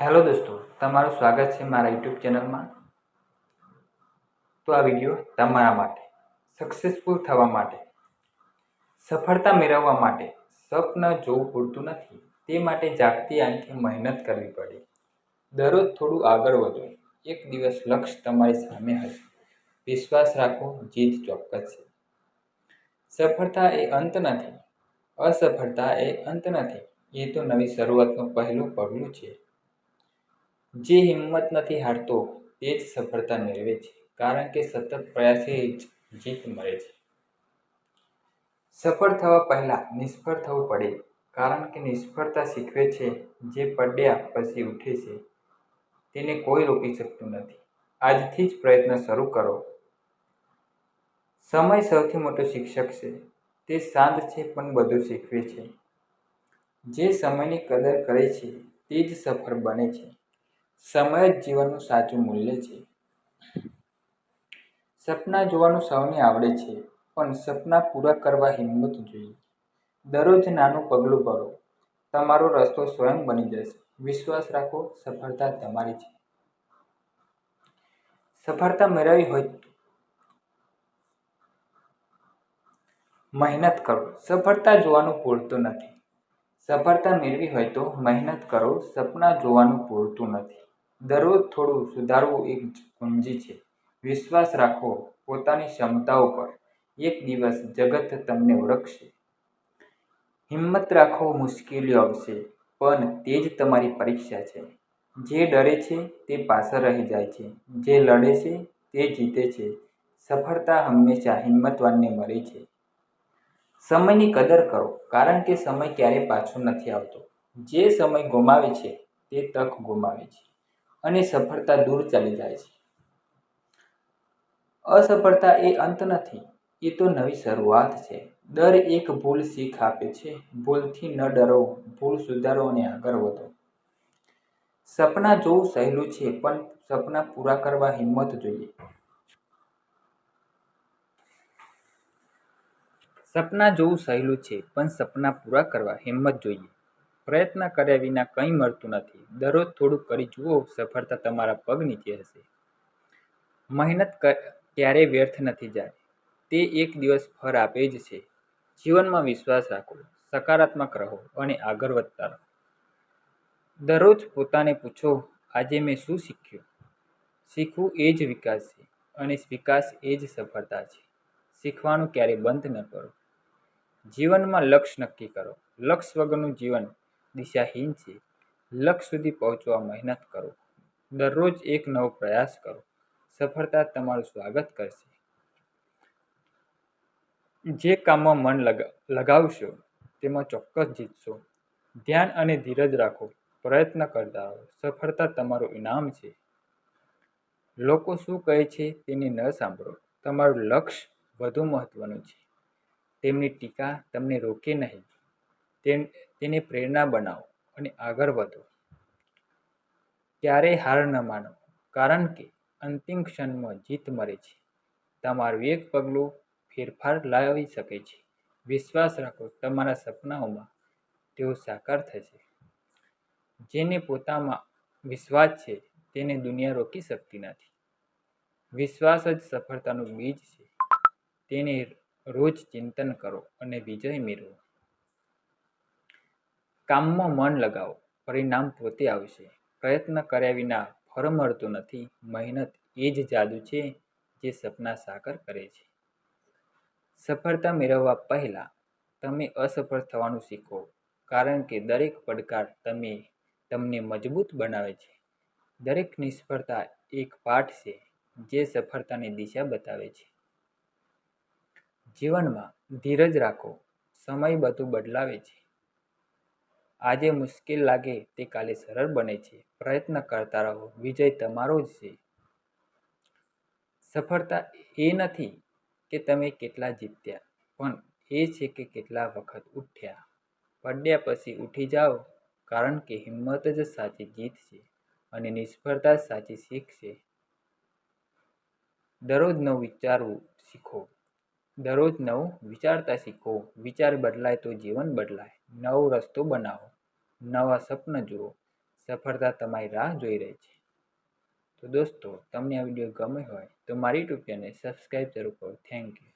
Hello દોસ્તો, તમારું સ્વાગત છે મારા યુટ્યુબ ચેનલમાં. તો આ વીડિયો તમારા માટે સક્સેસફુલ થવા માટે, સફળતા મેળવવા માટે, સ્વપ્ન જોવું પૂરતું નથી, તે માટે જાગતી આંખે મહેનત કરવી પડે. દરરોજ થોડું આગળ વધો, એક દિવસ લક્ષ્ય તમારી સામે હશે. વિશ્વાસ રાખો, જીત ચોક્કસ છે. સફળતા એ અંત નથી, અસફળતા એ અંત નથી, એ તો નવી શરૂઆતનું પહેલું પગલું છે. જે હિંમત નથી હારતો તે જ સફળતા મેળવે છે, કારણ કે સતત પ્રયાસે જ જીત મળે છે. સફળ થવા પહેલાં નિષ્ફળ થવું પડે, કારણ કે નિષ્ફળતા શીખવે છે, જે પડ્યા પછી ઉઠે છે. તેને કોઈ રોકી શકતું નથી. આજથી જ પ્રયત્ન શરૂ કરો. સમય સૌથી મોટો શિક્ષક છે. તે શાંત છે, પણ બધું શીખવે છે. જે સમયની કદર કરે છે, તે જ સફળ બને છે. સમય જ જીવનનું સાચું મૂલ્ય છે. સપના જોવાનું સૌને આવડે છે, પણ સપના પૂરા કરવા હિંમત જોઈએ. દરરોજ નાનું પગલું ભરો. તમારો રસ્તો સ્વયં બની જશે. વિશ્વાસ રાખો, સફળતા તમારી છે. સફળતા મેળવવી હોય મહેનત કરો. સફળતા જોવાનું પૂરતું નથી. સફળતા મેળવી હોય તો મહેનત કરો. સપના જોવાનું પૂરતું નથી. દરરોજ થોડું સુધારવું એક કુંજી છે. વિશ્વાસ રાખો, પોતાની ક્ષમતાઓ પર. એક દિવસ જગત તમને ઓળખશે. હિંમત રાખો, મુશ્કેલીઓ આવશે, પણ તે જ તમારી પરીક્ષા છે. જે ડરે છે, તે પાછળ રહી જાય છે. જે લડે છે, તે જીતે છે. સફળતા હંમેશા હિંમતવાનને મળે છે. સમયની કદર કરો, કારણ કે સમય ક્યારેય પાછો નથી આવતો. જે સમય ગુમાવે છે, તે તક ગુમાવે છે. અને સફળતા દૂર ચાલી જાય છે. અસફળતા એ અંત નથી, એ તો નવી શરૂઆત છે. દર એક ભૂલ શીખ આપે છે. ભૂલથી ન ડરો, ભૂલ સુધારો અને આગળ વધો. સપના જોવું સહેલું છે, પણ સપના પૂરા કરવા હિંમત જોઈએ. સપના જોવું સહેલું છે, પણ સપના પૂરા કરવા હિંમત જોઈએ. પ્રયત્ન કર્યા વિના કંઈ મળતું નથી. દરરોજ થોડું કરી જુઓ, સફળતા તમારા પગ નીચે હશે. મહેનત ક્યારેય વ્યર્થ નથી જાય. તે એક દિવસ ફળ આપે જ છે. જીવનમાં વિશ્વાસ રાખો, સકારાત્મક રહો અને આગળ વધતા રહો. દરરોજ પોતાને પૂછો, આજે મેં શું શીખ્યું? શીખવું એ જ વિકાસ છે અને વિકાસ એ જ સફળતા છે. શીખવાનું ક્યારેય બંધ ન કરો. જીવનમાં લક્ષ્ય નક્કી કરો. લક્ષ્ય વગરનું જીવન દિશાહીન છે. લક્ષ્ય સુધી પહોંચવા મહેનત કરો. દરરોજ એક નવો પ્રયાસ કરો. સફળતા તમારું સ્વાગત કરશે. જે કામમાં મન લગાવશો, તેમાં ચોક્કસ જીતશો. ધ્યાન અને ધીરજ રાખો. પ્રયત્ન કરતા રહો. સફળતા તમારું ઇનામ છે. લોકો શું કહે છે તેને ન સાંભળો. તમારું લક્ષ્ય વધુ મહત્વનું છે. તેમની ટીકા તમને રોકે નહીં. તેને પ્રેરણા બનાવો અને આગળ વધો. ક્યારેય હાર ન માનો, કારણ કે અંતિમ ક્ષણમાં જીત મળે છે. તમારું એક પગલું ફેરફાર લાવી શકે છે. વિશ્વાસ રાખો, તમારા સપનાઓમાં તેઓ સાકાર થશે. જેને પોતામાં વિશ્વાસ છે, તેને દુનિયા રોકી શકતી નથી. વિશ્વાસ જ સફળતાનું બીજ છે. તેને રોજ ચિંતન કરો અને વિજય મેળવો. કામમાં મન લગાવો. પરિણામ પોતે આવશે. પ્રયત્ન કર્યા વિના ફળ મળતું નથી. મહેનત એ જ જાદુ છે જે સપના સાકાર કરે છે. સફળતા મેળવવા પહેલાં તમે અસફળ થવાનું શીખો. કારણ કે દરેક પડકાર તમે, તમને મજબૂત બનાવે છે. દરેક નિષ્ફળતા એક પાઠ છે જે સફળતાની દિશા બતાવે છે. જીવનમાં ધીરજ રાખો. સમય બધું બદલાવે છે. આજે મુશ્કેલ લાગે તે કાલે સરળ બને છે. પ્રયત્ન કરતા રહો. વિજય તમારો જ છે. સફળતા એ નથી કે તમે કેટલા જીત્યા, પણ એ છે કે કેટલા વખત ઉઠ્યા. પડ્યા પછી ઉઠી જાઓ, કારણ કે હિંમત જ સાચી જીત છે અને નિષ્ફળતા સાચી શીખ છે. દરરોજ નવું વિચારવું શીખો. દરરોજ નવું વિચારતા શીખો. વિચાર બદલાય તો જીવન બદલાય. નવો રસ્તો બનાવો. નવા સપન જુઓ. સફળતા તમારી રાહ જોઈ રહી છે. તો દોસ્તો, તમને આ વીડિયો ગમે હોય તો મારી યુટ્યુબ ચેનલ સબસ્ક્રાઈબ જરૂર કરો. Thank you